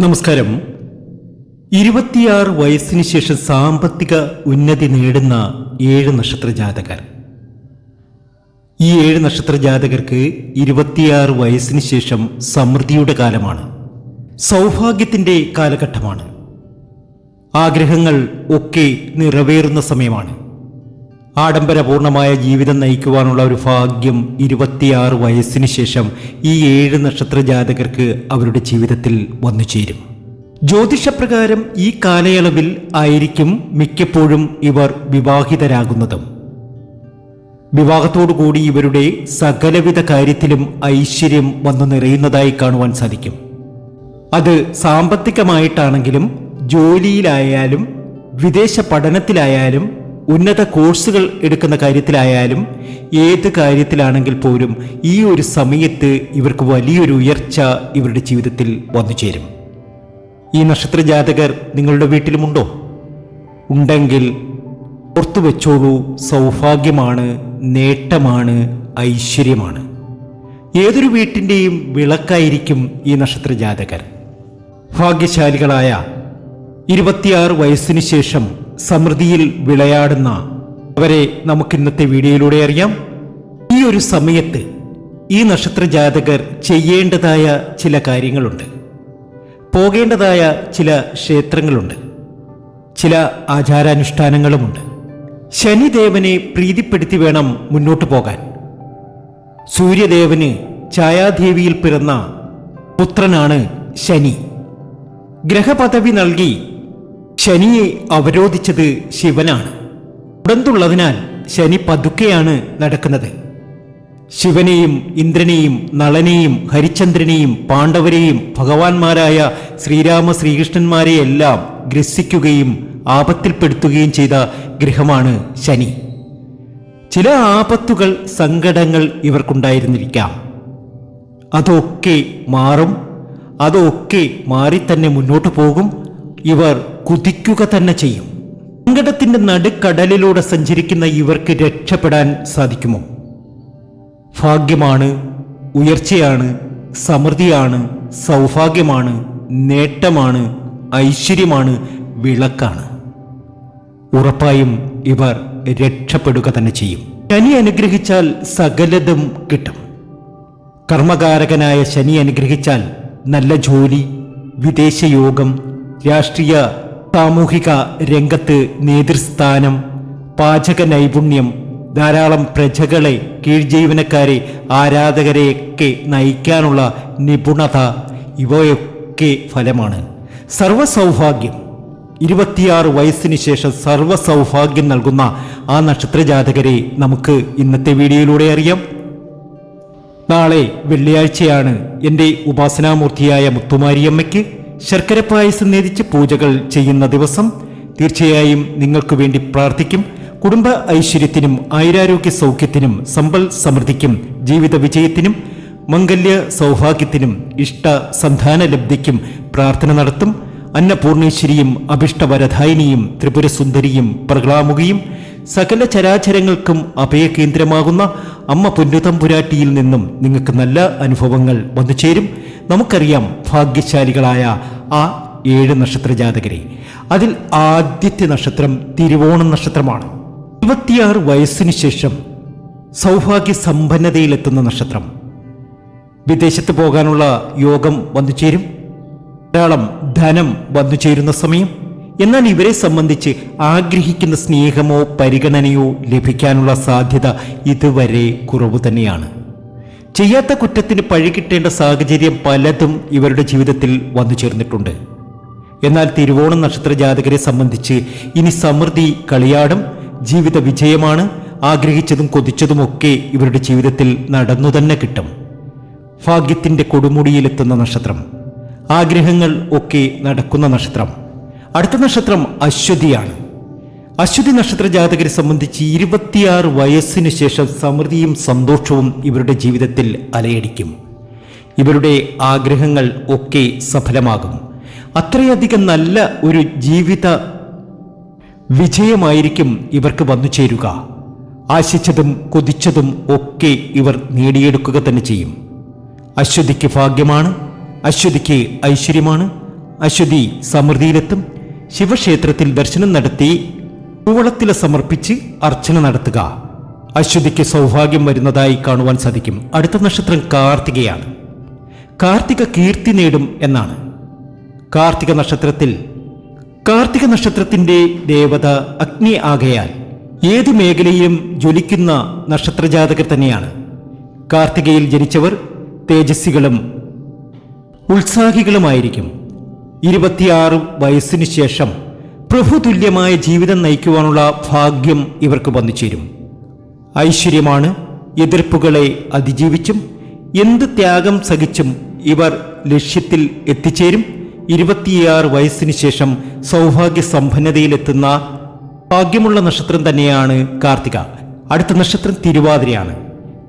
നമസ്കാരം. ഇരുപത്തിയാറ് വയസ്സിന് ശേഷം സാമ്പത്തിക ഉന്നതി നേടുന്ന ഏഴ് നക്ഷത്ര ജാതകർ. ഈ ഏഴ് നക്ഷത്ര ജാതകർക്ക് ഇരുപത്തിയാറ് വയസ്സിന് ശേഷം സമൃദ്ധിയുടെ കാലമാണ്. സൗഭാഗ്യത്തിന്റെ കാലഘട്ടമാണ്. ആഗ്രഹങ്ങൾ ഒക്കെ നിറവേറുന്ന സമയമാണ്. ആഡംബരപൂർണമായ ജീവിതം നയിക്കുവാനുള്ള ഒരു ഭാഗ്യം ഇരുപത്തിയാറ് വയസ്സിന് ശേഷം ഈ ഏഴ് നക്ഷത്ര ജാതകർക്ക് അവരുടെ ജീവിതത്തിൽ വന്നു ചേരും. ജ്യോതിഷപ്രകാരം ഈ കാലയളവിൽ ആയിരിക്കും മിക്കപ്പോഴും ഇവർ വിവാഹിതരാകുന്നതും. വിവാഹത്തോടുകൂടി ഇവരുടെ സകലവിധ കാര്യത്തിലും ഐശ്വര്യം വന്നു നിറയുന്നതായി കാണുവാൻ സാധിക്കും. അത് സാമ്പത്തികമായിട്ടാണെങ്കിലും ജോലിയിലായാലും വിദേശ പഠനത്തിലായാലും ഉന്നത കോഴ്സുകൾ എടുക്കുന്ന കാര്യത്തിലായാലും ഏത് കാര്യത്തിലാണെങ്കിൽ പോലും ഈ ഒരു സമയത്ത് ഇവർക്ക് വലിയൊരു ഉയർച്ച ഇവരുടെ ജീവിതത്തിൽ വന്നു ചേരും. ഈ നക്ഷത്ര ജാതകർ നിങ്ങളുടെ വീട്ടിലുമുണ്ടോ? ഉണ്ടെങ്കിൽ ഓർത്തു വെച്ചോളൂ സൗഭാഗ്യമാണ് നേട്ടമാണ് ഐശ്വര്യമാണ്. ഏതൊരു വീട്ടിന്റെയും വിളക്കായിരിക്കും ഈ നക്ഷത്ര ജാതകർ. ഭാഗ്യശാലികളായ ഇരുപത്തിയാറ് വയസ്സിനു ശേഷം സമൃദ്ധിയിൽ വിളയാടുന്ന അവരെ നമുക്ക് ഇന്നത്തെ വീഡിയോയിലൂടെ അറിയാം. ഈ ഒരു സമയത്ത് ഈ നക്ഷത്ര ജാതകർ ചെയ്യേണ്ടതായ ചില കാര്യങ്ങളുണ്ട്. പോകേണ്ടതായ ചില ക്ഷേത്രങ്ങളുണ്ട്. ചില ആചാരാനുഷ്ഠാനങ്ങളുമുണ്ട്. ശനിദേവനെ പ്രീതിപ്പെടുത്തി വേണം മുന്നോട്ട് പോകാൻ. സൂര്യദേവന് ഛായാദേവിയിൽ പിറന്ന പുത്രനാണ് ശനി. ഗ്രഹപദവി നൽകി ശനിയെ അവരോധിച്ചത് ശിവനാണ്. ഉടന്തുള്ളതിനാൽ ശനി പതുക്കെയാണ് നടക്കുന്നത്. ശിവനെയും ഇന്ദ്രനെയും നളനെയും ഹരിചന്ദ്രനെയും പാണ്ഡവരെയും ഭഗവാന്മാരായ ശ്രീരാമ ശ്രീകൃഷ്ണന്മാരെയെല്ലാം ഗ്രസിക്കുകയും ആപത്തിൽപ്പെടുത്തുകയും ചെയ്ത ഗ്രഹമാണ് ശനി. ചില ആപത്തുകൾ സങ്കടങ്ങൾ ഇവർക്കുണ്ടായിരുന്നിരിക്കാം. അതൊക്കെ മാറും അതൊക്കെ മാറി തന്നെ മുന്നോട്ട് പോകും. ഇവർ കുതിക്കുക തന്നെ ചെയ്യും. സങ്കടത്തിന്റെ നടുക്കടലിലൂടെ സഞ്ചരിക്കുന്ന ഇവർക്ക് രക്ഷപ്പെടാൻ സാധിക്കുമോ? ഭാഗ്യമാണ് ഉയർച്ചയാണ് സമൃദ്ധിയാണ് സൗഭാഗ്യമാണ് നേട്ടമാണ് ഐശ്വര്യമാണ് വിളക്കാണ്. ഉറപ്പായും ഇവർ രക്ഷപ്പെടുക തന്നെ ചെയ്യും. ശനി അനുഗ്രഹിച്ചാൽ സകലതും കിട്ടും. കർമ്മകാരകനായ ശനി അനുഗ്രഹിച്ചാൽ നല്ല ജോലി വിദേശയോഗം രാഷ്ട്രീയ സാമൂഹിക രംഗത്ത് നേതൃസ്ഥാനം പാചക നൈപുണ്യം ധാരാളം പ്രജകളെ കീഴ്ജീവനക്കാരെ ആരാധകരെയൊക്കെ നയിക്കാനുള്ള നിപുണത ഇവയൊക്കെ ഫലമാണ്. സർവസൗഭാഗ്യം ഇരുപത്തിയാറ് വയസ്സിന് ശേഷം സർവസൗഭാഗ്യം നൽകുന്ന ആ നക്ഷത്രജാതകരെ നമുക്ക് ഇന്നത്തെ വീഡിയോയിലൂടെ അറിയാം. നാളെ വെള്ളിയാഴ്ചയാണ് എന്റെ ഉപാസനാമൂർത്തിയായ മുത്തുമാരിയമ്മയ്ക്ക് ശർക്കര പായസം നേതിച്ച് പൂജകൾ ചെയ്യുന്ന ദിവസം തീർച്ചയായും നിങ്ങൾക്ക് വേണ്ടി പ്രാർത്ഥിക്കും. കുടുംബ ഐശ്വര്യത്തിനും ആയുരാരോഗ്യ സൗഖ്യത്തിനും സമ്പൽ സമൃദ്ധിക്കും ജീവിത വിജയത്തിനും മംഗല്യ സൗഭാഗ്യത്തിനും ഇഷ്ട സന്താന ലബ്ധിക്കും പ്രാർത്ഥന നടത്തും. അന്നപൂർണേശ്വരിയും അഭിഷ്ടവരധായിനിയും ത്രിപുരസുന്ദരിയും പ്രഗ്ലാമുകയും സകല ചരാചരങ്ങൾക്കും അഭയകേന്ദ്രമാകുന്ന അമ്മ പൊന്നുതമ്പുരാട്ടിയിൽ നിന്നും നിങ്ങൾക്ക് നല്ല അനുഭവങ്ങൾ വന്നു ചേരും നമുക്കറിയാം ഭാഗ്യശാലികളായ ആ ഏഴ് നക്ഷത്ര ജാതകരെ അതിൽ ആദ്യത്തെ നക്ഷത്രം തിരുവോണം നക്ഷത്രമാണ്. ഇരുപത്തിയാറ് വയസ്സിന് ശേഷം സൗഭാഗ്യ സമ്പന്നതയിലെത്തുന്ന നക്ഷത്രം. വിദേശത്ത് പോകാനുള്ള യോഗം വന്നു ചേരും. ധാരാളം ധനം വന്നു ചേരുന്ന സമയം. എന്നാൽ ഇവരെ സംബന്ധിച്ച് ആഗ്രഹിക്കുന്ന സ്നേഹമോ പരിഗണനയോ ലഭിക്കാനുള്ള സാധ്യത ഇതുവരെ കുറവ് തന്നെയാണ്. ചെയ്യാത്ത കുറ്റത്തിന് പഴികിട്ടേണ്ട സാഹചര്യം പലതും ഇവരുടെ ജീവിതത്തിൽ വന്നു ചേർന്നിട്ടുണ്ട്. എന്നാൽ തിരുവോണം നക്ഷത്ര ജാതകരെ സംബന്ധിച്ച് ഇനി സമൃദ്ധി കളിയാടും ജീവിത വിജയമാണ് ആഗ്രഹിച്ചതും കൊതിച്ചതുമൊക്കെ ഇവരുടെ ജീവിതത്തിൽ നടന്നു തന്നെ കിട്ടും. ഭാഗ്യത്തിന്റെ കൊടുമുടിയിലെത്തുന്ന നക്ഷത്രം ആഗ്രഹങ്ങൾ ഒക്കെ നടക്കുന്ന നക്ഷത്രം. അടുത്ത നക്ഷത്രം അശ്വതിയാണ്. അശ്വതി നക്ഷത്ര ജാതകരെ സംബന്ധിച്ച് ഇരുപത്തിയാറ് വയസ്സിന് ശേഷം സമൃദ്ധിയും സന്തോഷവും ഇവരുടെ ജീവിതത്തിൽ അലയടിക്കും. ഇവരുടെ ആഗ്രഹങ്ങൾ ഒക്കെ സഫലമാകും. അത്രയധികം നല്ല ഒരു ജീവിത വിജയമായിരിക്കും ഇവർക്ക് വന്നു ചേരുക. ആശിച്ചതും കൊതിച്ചതും ഒക്കെ ഇവർ നേടിയെടുക്കുക തന്നെ ചെയ്യും. അശ്വതിക്ക് ഭാഗ്യമാണ് അശ്വതിക്ക് ഐശ്വര്യമാണ് അശ്വതി സമൃദ്ധിയിലെത്തും ശിവക്ഷേത്രത്തിൽ ദർശനം നടത്തി കൂവളത്തില സമർപ്പിച്ച് അർച്ചന നടത്തുക. അശ്വതിക്ക് സൗഭാഗ്യം വരുന്നതായി കാണുവാൻ സാധിക്കും. അടുത്ത നക്ഷത്രം കാർത്തികയാണ്. കാർത്തിക കീർത്തി നേടും എന്നാണ്. കാർത്തിക നക്ഷത്രത്തിൽ കാർത്തിക നക്ഷത്രത്തിന്റെ ദേവത അഗ്നി ആകയാൽ ഏത് മേഖലയിലും ജ്വലിക്കുന്ന നക്ഷത്രജാതകർ തന്നെയാണ്. കാർത്തികയിൽ ജനിച്ചവർ തേജസ്വികളും ഉത്സാഹികളുമായിരിക്കും. ഇരുപത്തിയാറ് വയസ്സിനു ശേഷം പ്രഭുതുല്യമായ ജീവിതം നയിക്കുവാനുള്ള ഭാഗ്യം ഇവർക്ക് വന്നു ചേരും ഐശ്വര്യമാണ് എതിർപ്പുകളെ അതിജീവിച്ചും എന്ത് ത്യാഗം സഹിച്ചും ഇവർ ലക്ഷ്യത്തിൽ എത്തിച്ചേരും. ഇരുപത്തിയാറ് വയസ്സിന് ശേഷം സൗഭാഗ്യ സമ്പന്നതയിലെത്തുന്ന ഭാഗ്യമുള്ള നക്ഷത്രം തന്നെയാണ് കാർത്തിക. അടുത്ത നക്ഷത്രം തിരുവാതിരയാണ്.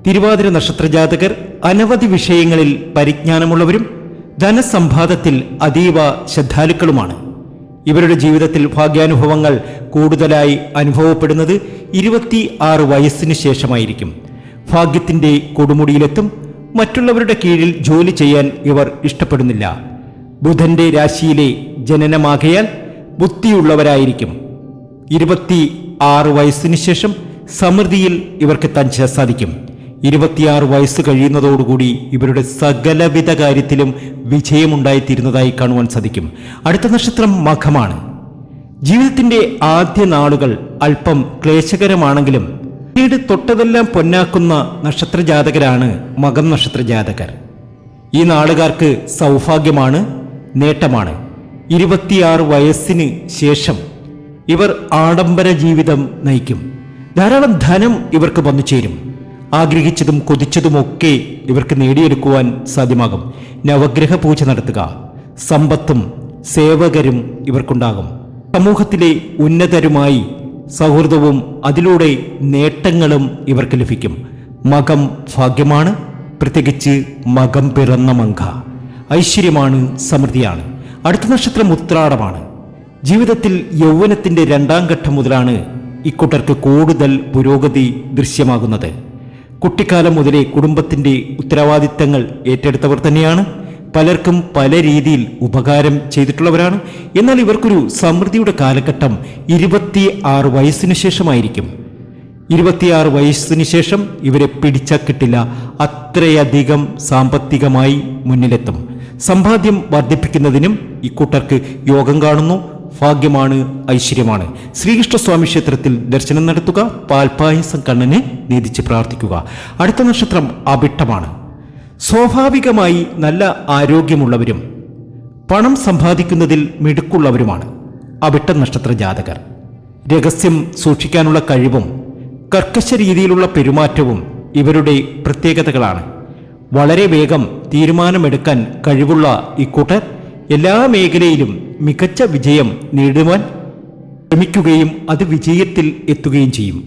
തിരുവാതിര നക്ഷത്ര ജാതകർ അനവധി വിഷയങ്ങളിൽ പരിജ്ഞാനമുള്ളവരും ധനസമ്പാദത്തിൽ അതീവ ശ്രദ്ധാലുക്കളുമാണ്. ഇവരുടെ ജീവിതത്തിൽ ഭാഗ്യാനുഭവങ്ങൾ കൂടുതലായി അനുഭവപ്പെടുന്നത് ഇരുപത്തി ആറ് വയസ്സിന് ശേഷമായിരിക്കും. ഭാഗ്യത്തിന്റെ കൊടുമുടിയിലെത്തും മറ്റുള്ളവരുടെ കീഴിൽ ജോലി ചെയ്യാൻ ഇവർ ഇഷ്ടപ്പെടുന്നില്ല. ബുധന്റെ രാശിയിലെ ജനനമാകയാൽ ബുദ്ധിയുള്ളവരായിരിക്കും. ഇരുപത്തി ആറ് വയസ്സിന് ശേഷം സമൃദ്ധിയിൽ ഇവർക്ക് തഞ്ച സാധിക്കും. ഇരുപത്തിയാറ് വയസ്സ് കഴിയുന്നതോടുകൂടി ഇവരുടെ സകലവിധ കാര്യത്തിലും വിജയമുണ്ടായിത്തീരുന്നതായി കാണുവാൻ സാധിക്കും. അടുത്ത നക്ഷത്രം മഖമാണ്. ജീവിതത്തിന്റെ ആദ്യ നാളുകൾ അല്പം ക്ലേശകരമാണെങ്കിലും പിന്നീട് തൊട്ടതെല്ലാം പൊന്നാക്കുന്ന നക്ഷത്രജാതകരാണ് മകം നക്ഷത്രജാതകർ. ഈ നാളുകാർക്ക് സൗഭാഗ്യമാണ് നേട്ടമാണ്. ഇരുപത്തിയാറ് വയസ്സിന് ശേഷം ഇവർ ആഡംബര ജീവിതം നയിക്കും. ധാരാളം ധനം ഇവർക്ക് വന്നു ചേരും ആഗ്രഹിച്ചതും കൊതിച്ചതുമൊക്കെ ഇവർക്ക് നേടിയെടുക്കുവാൻ സാധ്യമാകും. നവഗ്രഹ പൂജ നടത്തുക. സമ്പത്തും സേവകരും ഇവർക്കുണ്ടാകും. സമൂഹത്തിലെ ഉന്നതരുമായി സൗഹൃദവും അതിലൂടെ നേട്ടങ്ങളും ഇവർക്ക് ലഭിക്കും. മകം ഭാഗ്യമാണ്. പ്രത്യേകിച്ച് മകം പിറന്ന മങ്ക ഐശ്വര്യമാണ് സമൃദ്ധിയാണ്. അടുത്ത നക്ഷത്രം ഉത്രാടമാണ്. ജീവിതത്തിൽ യൗവനത്തിന്റെ രണ്ടാം ഘട്ടം മുതലാണ് ഇക്കൂട്ടർക്ക് കൂടുതൽ പുരോഗതി ദൃശ്യമാകുന്നത്. കുട്ടിക്കാലം മുതലേ കുടുംബത്തിന്റെ ഉത്തരവാദിത്തങ്ങൾ ഏറ്റെടുത്തവർ തന്നെയാണ്. പലർക്കും പല രീതിയിൽ ഉപകാരം ചെയ്തിട്ടുള്ളവരാണ്. എന്നാൽ ഇവർക്കൊരു സമൃദ്ധിയുടെ കാലഘട്ടം ഇരുപത്തി ആറ് വയസ്സിനു ശേഷമായിരിക്കും. ഇരുപത്തിയാറ് വയസ്സിന് ശേഷം ഇവരെ പിടിച്ച കിട്ടില്ല. അത്രയധികം സാമ്പത്തികമായി മുന്നിലെത്തും. സമ്പാദ്യം വർദ്ധിപ്പിക്കുന്നതിനും ഇക്കൂട്ടർക്ക് യോഗം കാണുന്നു. ഭാഗ്യമാണ് ഐശ്വര്യമാണ്. ശ്രീകൃഷ്ണസ്വാമി ക്ഷേത്രത്തിൽ ദർശനം നടത്തുക പാൽപായസം കണ്ണനെ നീതിച്ച് പ്രാർത്ഥിക്കുക. അടുത്ത നക്ഷത്രം അഭിട്ടമാണ്. സ്വാഭാവികമായി നല്ല ആരോഗ്യമുള്ളവരും പണം സമ്പാദിക്കുന്നതിൽ മിടുക്കുള്ളവരുമാണ്. അവിട്ട നക്ഷത്ര ജാതകർ. രഹസ്യം സൂക്ഷിക്കാനുള്ള കഴിവും കർക്കശ രീതിയിലുള്ള പെരുമാറ്റവും ഇവരുടെ പ്രത്യേകതകളാണ്. വളരെ വേഗം തീരുമാനമെടുക്കാൻ കഴിവുള്ള ഇക്കൂട്ടർ എല്ലാ മേഖലയിലും മികച്ച വിജയം നേടുവാൻ ശ്രമിക്കുകയും അത് വിജയത്തിൽ എത്തുകയും ചെയ്യും.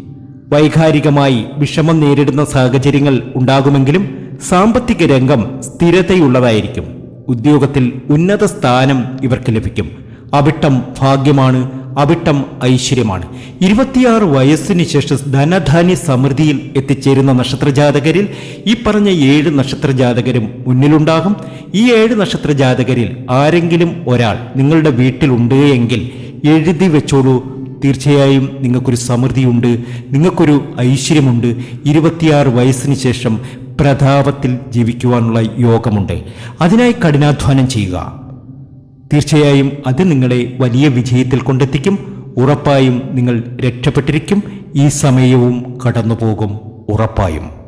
വൈകാരികമായി വിഷമം നേരിടുന്ന സാഹചര്യങ്ങൾ ഉണ്ടാകുമെങ്കിലും സാമ്പത്തിക രംഗം സ്ഥിരതയുള്ളതായിരിക്കും. ഉദ്യോഗത്തിൽ ഉന്നത സ്ഥാനം ഇവർക്ക് ലഭിക്കും. അവിട്ടം ഭാഗ്യമാണ് അവിട്ടം ഐശ്വര്യമാണ്. ഇരുപത്തിയാറ് വയസ്സിന് ശേഷം ധനധാന്യ സമൃദ്ധിയിൽ എത്തിച്ചേരുന്ന നക്ഷത്രജാതകരിൽ ഈ പറഞ്ഞ ഏഴ് നക്ഷത്രജാതകരും മുന്നിലുണ്ടാകും. ഈ ഏഴ് നക്ഷത്രജാതകരിൽ ആരെങ്കിലും ഒരാൾ നിങ്ങളുടെ വീട്ടിലുണ്ട് എങ്കിൽ എഴുതി വെച്ചോളൂ. തീർച്ചയായും നിങ്ങൾക്കൊരു സമൃദ്ധിയുണ്ട് നിങ്ങൾക്കൊരു ഐശ്വര്യമുണ്ട്. ഇരുപത്തിയാറ് വയസ്സിന് ശേഷം പ്രതാപത്തിൽ ജീവിക്കുവാനുള്ള യോഗമുണ്ട്. അതിനായി കഠിനാധ്വാനം ചെയ്യുക. തീർച്ചയായും അത് നിങ്ങളെ വലിയ വിജയത്തിൽ കൊണ്ടെത്തിക്കും. ഉറപ്പായും നിങ്ങൾ രക്ഷപ്പെട്ടിരിക്കും. ഈ സമയവും കടന്നുപോകും. ഉറപ്പായും.